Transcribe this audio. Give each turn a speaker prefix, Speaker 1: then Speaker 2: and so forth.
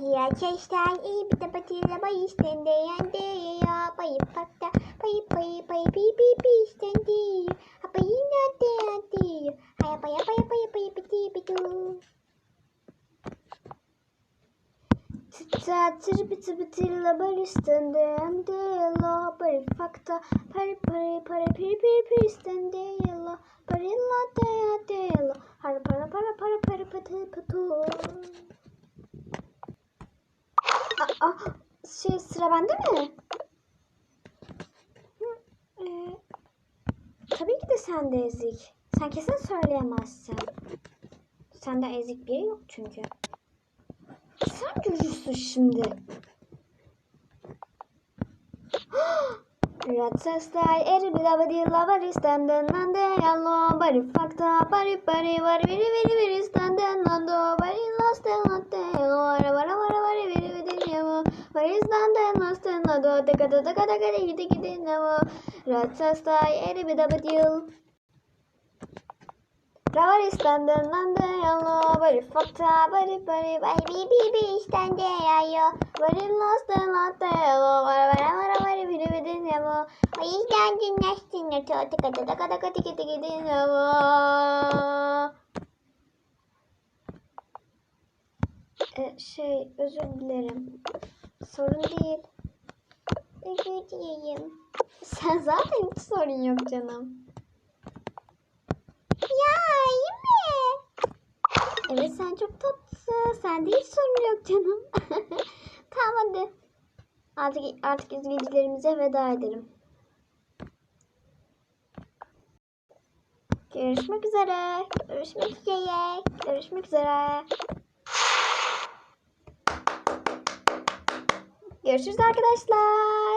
Speaker 1: Ya çeşten iyi bir de batıyla bay istende yende ya bayı fakta bayı bayı bayı pi pi pi istende ha bayı nade nade haya baya baya baya baya biti bitu Tır biti biti la bay istende yende la bayı fakta pari pari pari pi pi pi istende la pari la de de la har para para para para pati patu Aa, şey sıra bende mi? Hı, e, tabii ki de sende ezik. Sen kesin söyleyemezsin. Sende ezik biri yok çünkü. Sen görürsün şimdi. Ratsastai eri bir lava di lava di standen nande yallo bari fakta bari bari bari veri veri veri standen nando bari laste latte vara veri veri yamo bari standen laste nando teka teka teka teka gidi gidi namo Ratsastai eri bir lava di Ravari standen nande yallo bari fakta bari bari bari bi bi bi stande yayo bari laste latte yallo vara vara vara vara veri veri yamo o yüzden dinlersin öte öte kata da kata kata kata gidin ama. E, şey özür dilerim. Sorun değil. Özür dileyim. Sen zaten hiç sorun yok canım. Ya iyi mi? Evet sen çok tatlısın. Sende hiç sorun yok canım. tamam hadi. Artık, artık izleyicilerimize veda edelim. Görüşmek üzere. Görüşmek üzere. Görüşmek üzere. Görüşürüz arkadaşlar.